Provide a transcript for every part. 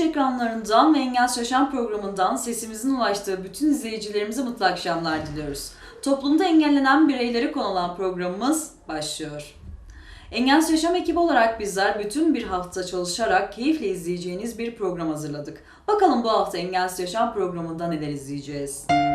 Ekranlarından ve Engel Yaşam programından sesimizin ulaştığı bütün izleyicilerimize mutlu akşamlar diliyoruz. Toplumda engellenen bireyleri konu alan programımız başlıyor. Engelsiz Yaşam ekibi olarak bizler bütün bir hafta çalışarak keyifle izleyeceğiniz bir program hazırladık. Bakalım bu hafta Engelsiz Yaşam programında neler izleyeceğiz? Bazı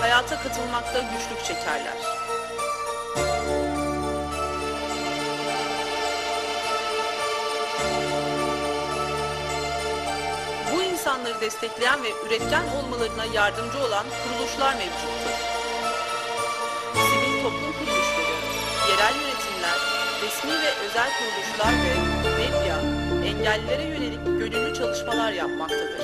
hayata katılmakta güçlük çekerler. Bu insanları destekleyen ve üretken olmalarına yardımcı olan kuruluşlar mevcuttur. Sivil toplum kuruluşları, yerel yönetimler, resmi ve özel kuruluşlar ve medya engellilere yönelik gönüllü çalışmalar yapmaktadır.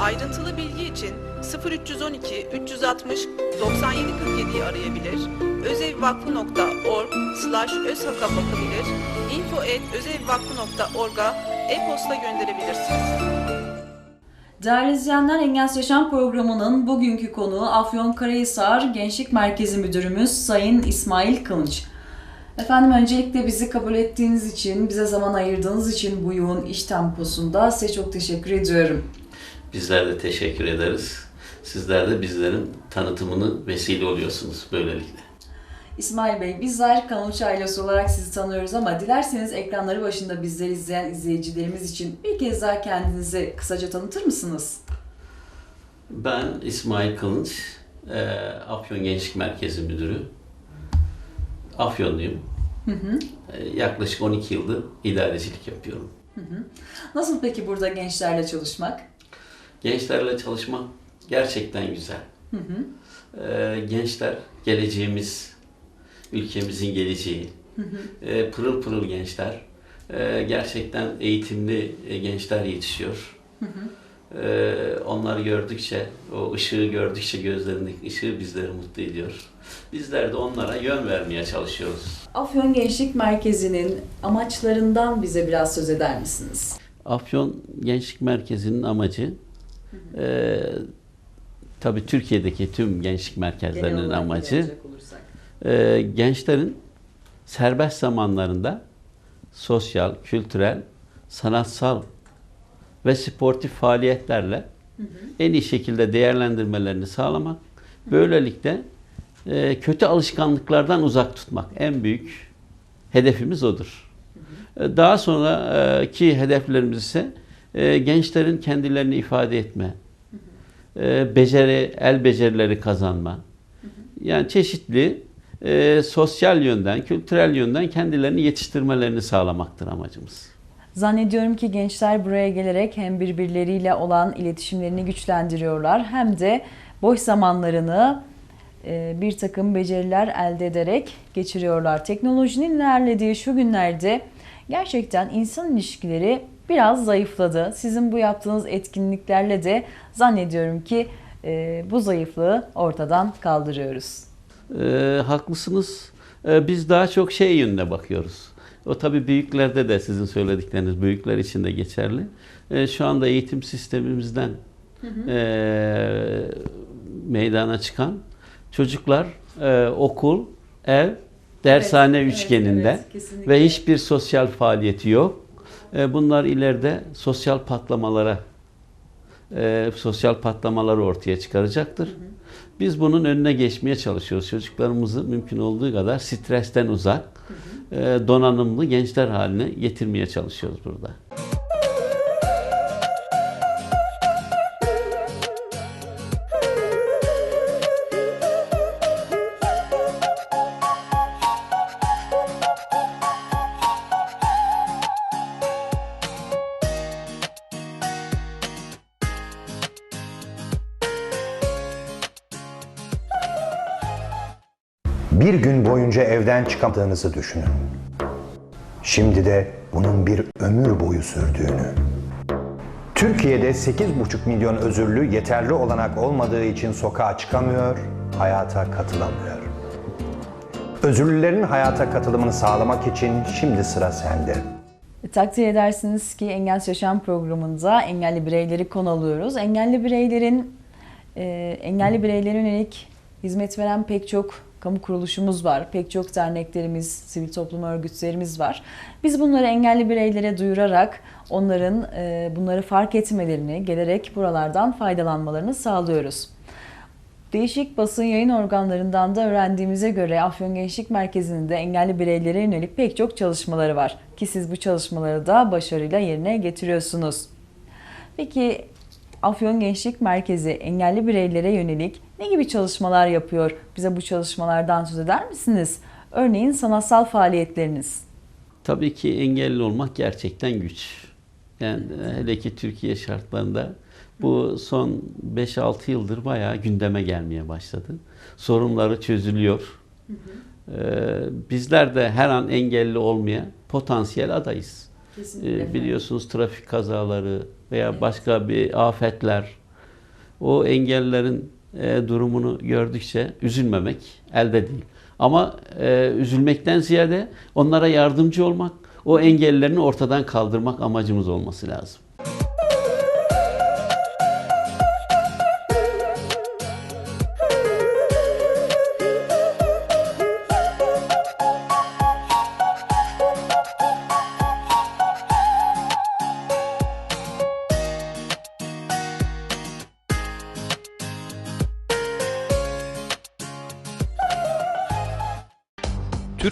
Ayrıntılı bilgi için 0312 360 9747'yi arayabilir, özevvakfı.org slash özhaka bakabilir, info at özevvakfı.org'a e-posta gönderebilirsiniz. Değerli izleyenler Engelsiz Yaşam programının bugünkü konuğu Afyonkarahisar Gençlik Merkezi Müdürümüz Sayın İsmail Kılıç. Efendim öncelikle bizi kabul ettiğiniz için, bize zaman ayırdığınız için bu yoğun iş temposunda size çok teşekkür ediyorum. Bizler de teşekkür ederiz. Sizler de bizlerin tanıtımını vesile oluyorsunuz böylelikle. İsmail Bey, bizler Kanal ailesi olarak sizi tanıyoruz ama dilerseniz ekranları başında bizleri izleyen izleyicilerimiz için bir kez daha kendinizi kısaca tanıtır mısınız? Ben İsmail Kılınç, eee, Afyon Gençlik Merkezi Müdürü. Afyonluyum. Eee, yaklaşık 12 yıldır idarecilik yapıyorum. Nasıl peki burada gençlerle çalışmak? Gençlerle çalışmak gerçekten güzel. Eee, gençler geleceğimiz, ülkemizin geleceği. Eee, pırıl pırıl gençler. Eee, gerçekten eğitimli e, gençler yetişiyor. Eee, onları gördükçe, o ışığı gördükçe gözlerindeki ışığı bizleri mutlu ediyor. Bizler de onlara yön vermeye çalışıyoruz. Afyon Gençlik Merkezi'nin amaçlarından bize biraz söz eder misiniz? Afyon Gençlik Merkezi'nin amacı eee tabii Türkiye'deki tüm gençlik merkezlerinin amacı eee, gençlerin serbest zamanlarında sosyal, kültürel, sanatsal ve sportif faaliyetlerle en iyi şekilde değerlendirmelerini sağlamak. Böylelikle eee, kötü alışkanlıklardan uzak tutmak en büyük hedefimiz odur. E, Daha sonraki hedeflerimiz ise e, gençlerin kendilerini ifade etme, e, beceri, el becerileri kazanma. Yani çeşitli e, sosyal yönden, kültürel yönden kendilerini yetiştirmelerini sağlamaktır amacımız. Zannediyorum ki gençler buraya gelerek hem birbirleriyle olan iletişimlerini güçlendiriyorlar hem de boş zamanlarını e, bir takım beceriler elde ederek geçiriyorlar. Teknolojinin ilerlediği şu günlerde gerçekten insan ilişkileri biraz zayıfladı. Sizin bu yaptığınız etkinliklerle de zannediyorum ki e, bu zayıflığı ortadan kaldırıyoruz. Ee, haklısınız. Ee, biz daha çok şey yönüne bakıyoruz. O tabii büyüklerde de sizin söyledikleriniz büyükler için de geçerli. Ee, şu anda eğitim sistemimizden ee, meydana çıkan çocuklar ee, okul, ev, dershane Evet, üçgeninde evet, kesinlikle. ve hiçbir sosyal faaliyeti yok. Ee, bunlar ileride sosyal patlamalara e, sosyal patlamaları ortaya çıkaracaktır. Biz bunun önüne geçmeye çalışıyoruz. Çocuklarımızı mümkün olduğu kadar stresten uzak, e, donanımlı gençler haline getirmeye çalışıyoruz burada. Bir gün boyunca evden çıkamadığınızı düşünün. Şimdi de bunun bir ömür boyu sürdüğünü. Türkiye'de 8,5 milyon özürlü yeterli olanak olmadığı için sokağa çıkamıyor, hayata katılamıyor. Özürlülerin hayata katılımını sağlamak için şimdi sıra sende. E, Takdir edersiniz ki Engelsiz Yaşam programında engelli bireyleri konu alıyoruz. Engelli bireylerin e, engelli bireylere yönelik hizmet veren pek çok kamu kuruluşumuz var. Pek çok derneklerimiz, sivil toplum örgütlerimiz var. Biz bunları engelli bireylere duyurarak onların e, bunları fark etmelerini, gelerek buralardan faydalanmalarını sağlıyoruz. Değişik basın yayın organlarından da öğrendiğimize göre Afyon Gençlik Merkezi'nde engelli bireylere yönelik pek çok çalışmaları var. Ki siz bu çalışmaları da başarıyla yerine getiriyorsunuz. Peki Afyon Gençlik Merkezi engelli bireylere yönelik ne gibi çalışmalar yapıyor? Bize bu çalışmalardan söz eder misiniz? Örneğin sanatsal faaliyetleriniz. Tabii ki engelli olmak gerçekten güç. Yani hele ki Türkiye şartlarında bu son 5-6 yıldır bayağı gündeme gelmeye başladı. Sorunları çözülüyor. Ee, bizler de her an engelli olmaya potansiyel adayız. Ee, biliyorsunuz trafik kazaları veya başka bir afetler o engellerin e, durumunu gördükçe üzülmemek elde değil. Ama e, üzülmekten ziyade onlara yardımcı olmak, o engellerini ortadan kaldırmak amacımız olması lazım.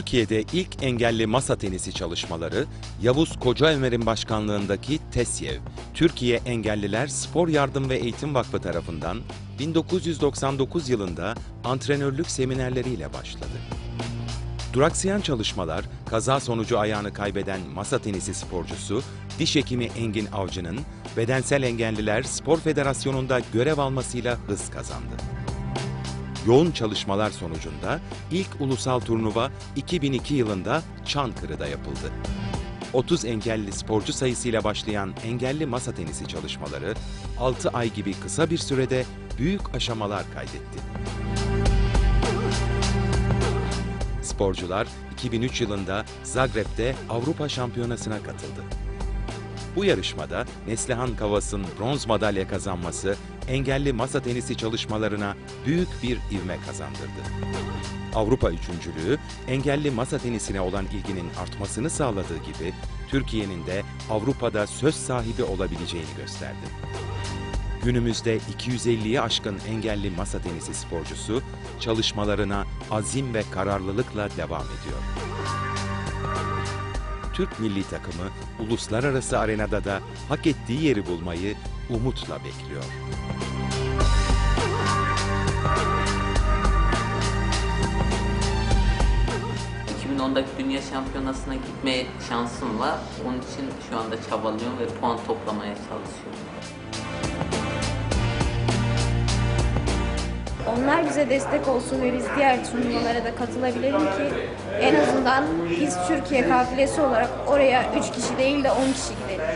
Türkiye'de ilk engelli masa tenisi çalışmaları Yavuz Kocaömer'in başkanlığındaki TESYEV, Türkiye Engelliler Spor Yardım ve Eğitim Vakfı tarafından 1999 yılında antrenörlük seminerleriyle başladı. Duraksayan çalışmalar, kaza sonucu ayağını kaybeden masa tenisi sporcusu, diş hekimi Engin Avcı'nın Bedensel Engelliler Spor Federasyonu'nda görev almasıyla hız kazandı. Yoğun çalışmalar sonucunda ilk ulusal turnuva 2002 yılında Çankırı'da yapıldı. 30 engelli sporcu sayısıyla başlayan engelli masa tenisi çalışmaları 6 ay gibi kısa bir sürede büyük aşamalar kaydetti. Sporcular 2003 yılında Zagreb'de Avrupa Şampiyonası'na katıldı. Bu yarışmada Neslihan Kavas'ın bronz madalya kazanması engelli masa tenisi çalışmalarına büyük bir ivme kazandırdı. Avrupa üçüncülüğü engelli masa tenisine olan ilginin artmasını sağladığı gibi Türkiye'nin de Avrupa'da söz sahibi olabileceğini gösterdi. Günümüzde 250'ye aşkın engelli masa tenisi sporcusu çalışmalarına azim ve kararlılıkla devam ediyor. Türk milli takımı uluslararası arenada da hak ettiği yeri bulmayı umutla bekliyor. ...2010'daki Dünya Şampiyonası'na gitme şansım var. Onun için şu anda çabalıyorum ve puan toplamaya çalışıyorum. onlar bize destek olsun ve biz diğer turnuvalara da katılabilelim ki en azından biz Türkiye kafilesi olarak oraya 3 kişi değil de 10 kişi gidelim.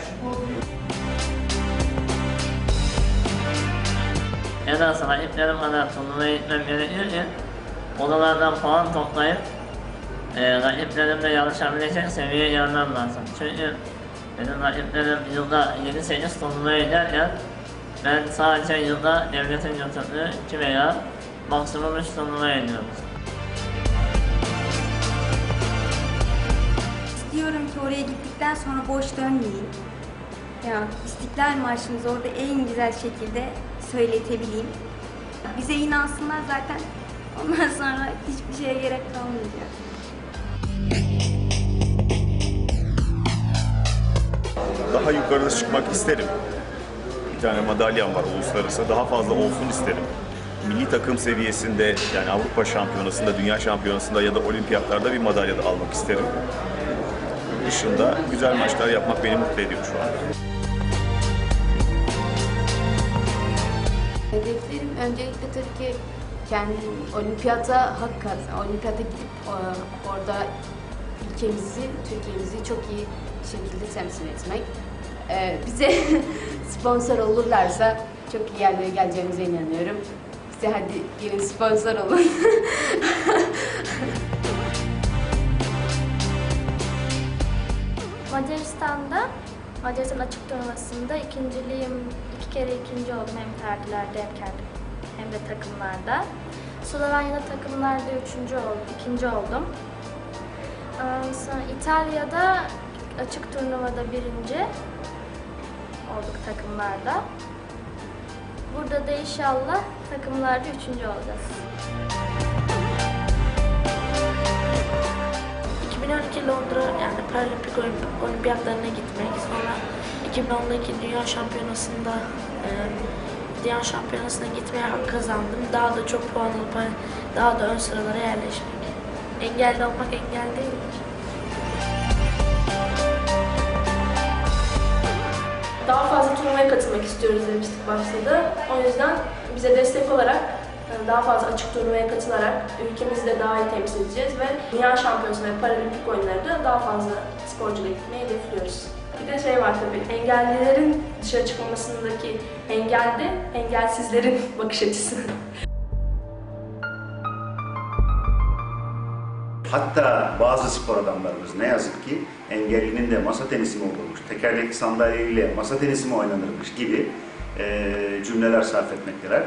En azından iplerim kadar turnuvaya gitmem gerekirken odalardan puan toplayıp e, rakiplerimle yarışabilecek seviyeye gelmem lazım. Çünkü benim rakiplerim yılda 7-8 turnuvaya giderken ben sadece yılda devletin götürdüğü 2 veya maksimum 3 turnuvaya gidiyorum. İstiyorum ki oraya gittikten sonra boş dönmeyeyim. Ya İstiklal Marşımızı orada en güzel şekilde söyletebileyim. Bize inansınlar zaten. Ondan sonra hiçbir şeye gerek kalmayacak. Daha yukarıda çıkmak isterim. Bir tane madalyam var uluslararası. Daha fazla olsun isterim. Milli takım seviyesinde yani Avrupa Şampiyonası'nda, Dünya Şampiyonası'nda ya da olimpiyatlarda bir madalya da almak isterim. Dışında güzel maçlar yapmak beni mutlu ediyor şu an. Hedeflerim öncelikle tabii ki kendim olimpiyata hak kazan, olimpiyata gidip e, orada ülkemizi, Türkiye'mizi çok iyi şekilde temsil etmek. E, bize sponsor olurlarsa çok iyi yerlere geleceğimize inanıyorum. Bize hadi gelin sponsor olun. Macaristan'da Macaristan açık turnuvasında ikinciliğim, iki kere ikinci oldum hem tercilerde hem kendi hem de takımlarda. Slovenya'da takımlarda üçüncü oldum, ikinci oldum. Sonra İtalya'da açık turnuvada birinci olduk takımlarda. Burada da inşallah takımlarda üçüncü olacağız. 2012 Londra yani Paralimpik Olimp- Olimpiyatlarına gitmek, sonra 2010'daki Dünya Şampiyonası'nda e, Dünya Şampiyonası'na gitmeye hak kazandım. Daha da çok puan alıp hani daha da ön sıralara yerleşmek. Engelli olmak engel değil. Daha fazla turnuvaya katılmak istiyoruz demiştik başta da. O yüzden bize destek olarak e, daha fazla açık turnuvaya katılarak ülkemizi de daha iyi temsil edeceğiz ve Dünya Şampiyonası ve Paralimpik oyunlarda daha fazla sporcuyla gitmeyi hedefliyoruz. Bir de şey var tabii, engellilerin dışarı çıkmamasındaki engel de engelsizlerin bakış açısı. Hatta bazı spor adamlarımız ne yazık ki engellinin de masa tenisi mi olurmuş, tekerlekli sandalyeyle masa tenisi mi oynanırmış gibi e, cümleler sarf etmekteler.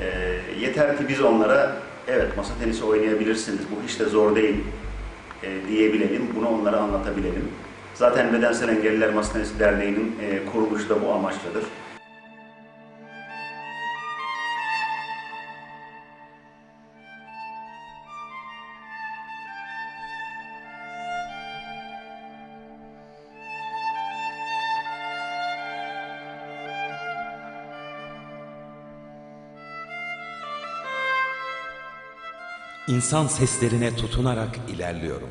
E, yeter ki biz onlara evet masa tenisi oynayabilirsiniz, bu hiç de zor değil e, diyebilelim, bunu onlara anlatabilelim. Zaten Bedensel Engelliler Masa Tenisi Derneği'nin e, kuruluşu da bu amaçladır. İnsan seslerine tutunarak ilerliyorum.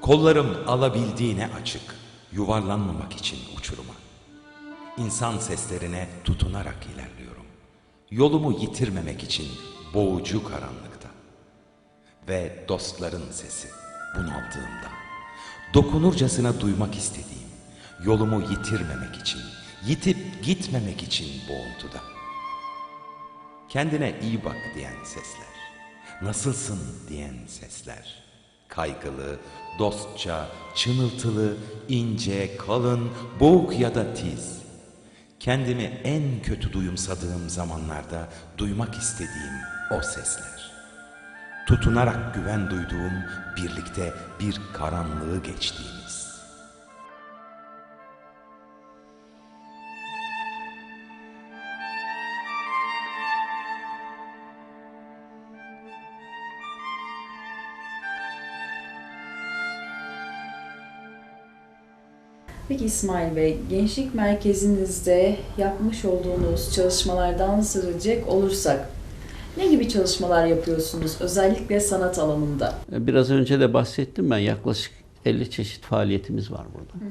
Kollarım alabildiğine açık, yuvarlanmamak için uçuruma. İnsan seslerine tutunarak ilerliyorum. Yolumu yitirmemek için boğucu karanlıkta. Ve dostların sesi bunaldığımda. Dokunurcasına duymak istediğim, yolumu yitirmemek için, yitip gitmemek için boğuntuda. Kendine iyi bak diyen sesler. Nasılsın diyen sesler. Kaygılı, dostça, çınıltılı, ince, kalın, boğuk ya da tiz. Kendimi en kötü duyumsadığım zamanlarda duymak istediğim o sesler. Tutunarak güven duyduğum birlikte bir karanlığı geçtiğimiz. Peki İsmail Bey, Gençlik Merkezinizde yapmış olduğunuz çalışmalardan edecek olursak, ne gibi çalışmalar yapıyorsunuz özellikle sanat alanında? Biraz önce de bahsettim ben yaklaşık 50 çeşit faaliyetimiz var burada.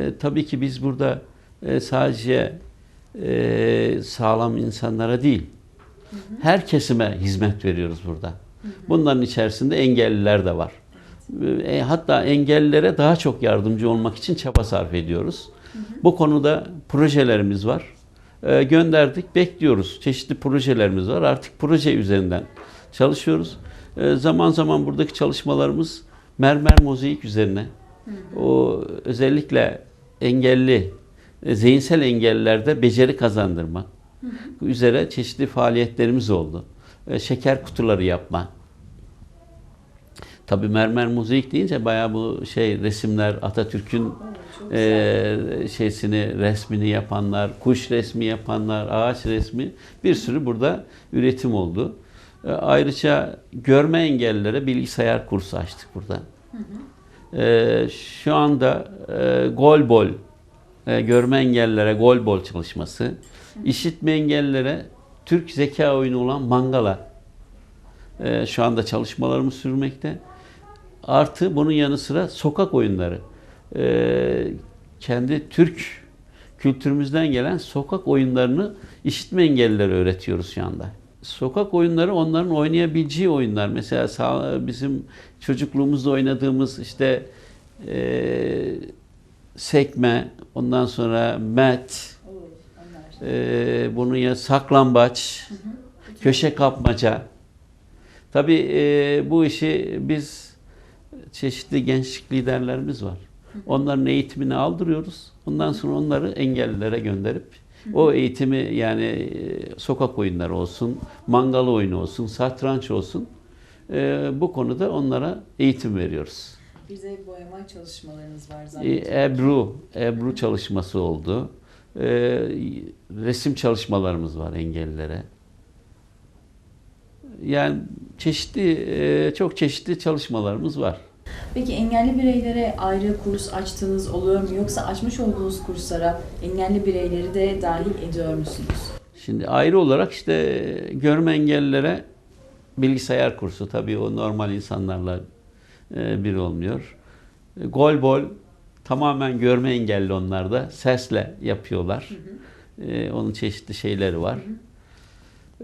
E, tabii ki biz burada e, sadece e, sağlam insanlara değil, Her kesime hizmet veriyoruz burada. Bunların içerisinde engelliler de var. E, hatta engellilere daha çok yardımcı olmak için çaba sarf ediyoruz. Bu konuda projelerimiz var. E, gönderdik, bekliyoruz. Çeşitli projelerimiz var. Artık proje üzerinden çalışıyoruz. E, zaman zaman buradaki çalışmalarımız mermer mozaik üzerine. O özellikle engelli, e, zihinsel engellilerde beceri kazandırma üzere çeşitli faaliyetlerimiz oldu. E, Şeker kutuları yapma. Tabii mermer mozaik deyince bayağı bu şey resimler Atatürk'ün e, şeysini resmini yapanlar, kuş resmi yapanlar, ağaç resmi bir sürü burada üretim oldu. E, ayrıca görme engellilere bilgisayar kursu açtık burada. E, şu anda e, golbol e, görme engellilere golbol çalışması, işitme engellilere Türk zeka oyunu olan Mangala e, şu anda çalışmalarımız sürmekte. Artı bunun yanı sıra sokak oyunları. E, kendi Türk kültürümüzden gelen sokak oyunlarını işitme engellilere öğretiyoruz şu anda. Sokak oyunları onların oynayabileceği oyunlar. Mesela bizim çocukluğumuzda oynadığımız işte e, sekme, ondan sonra met, e, bunun ya saklambaç, köşe kapmaca. Tabii e, bu işi biz çeşitli gençlik liderlerimiz var. Onların eğitimini aldırıyoruz. Ondan sonra onları engellilere gönderip o eğitimi yani e, sokak oyunları olsun, mangal oyunu olsun, satranç olsun e, bu konuda onlara eğitim veriyoruz. Bir de boyama çalışmalarınız var E, zannediyorum. Ebru, Ebru çalışması oldu. Resim çalışmalarımız var engellilere. Yani çeşitli, çok çeşitli çalışmalarımız var. Peki engelli bireylere ayrı kurs açtığınız oluyor mu? Yoksa açmış olduğunuz kurslara engelli bireyleri de dahil ediyor musunuz? Şimdi ayrı olarak işte görme engellilere bilgisayar kursu tabii o normal insanlarla e, bir olmuyor. E, Golbol tamamen görme engelli onlar da sesle yapıyorlar. E, onun çeşitli şeyleri var.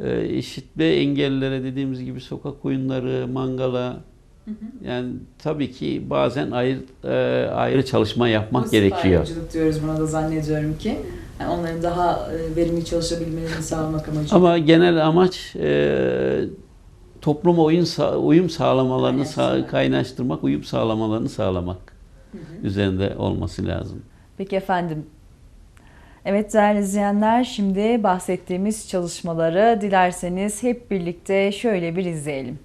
E, işitme engellilere dediğimiz gibi sokak oyunları, mangala yani tabii ki bazen ayrı e, ayrı çalışma yapmak Pozitif gerekiyor. ayrımcılık diyoruz buna da zannediyorum ki. Yani onların daha e, verimli çalışabilmelerini sağlamak amacıyla. Ama genel amaç e, topluma uyum, uyum sağlamalarını sağ, kaynaştırmak, uyum sağlamalarını sağlamak üzerinde olması lazım. Peki efendim. Evet değerli izleyenler şimdi bahsettiğimiz çalışmaları dilerseniz hep birlikte şöyle bir izleyelim.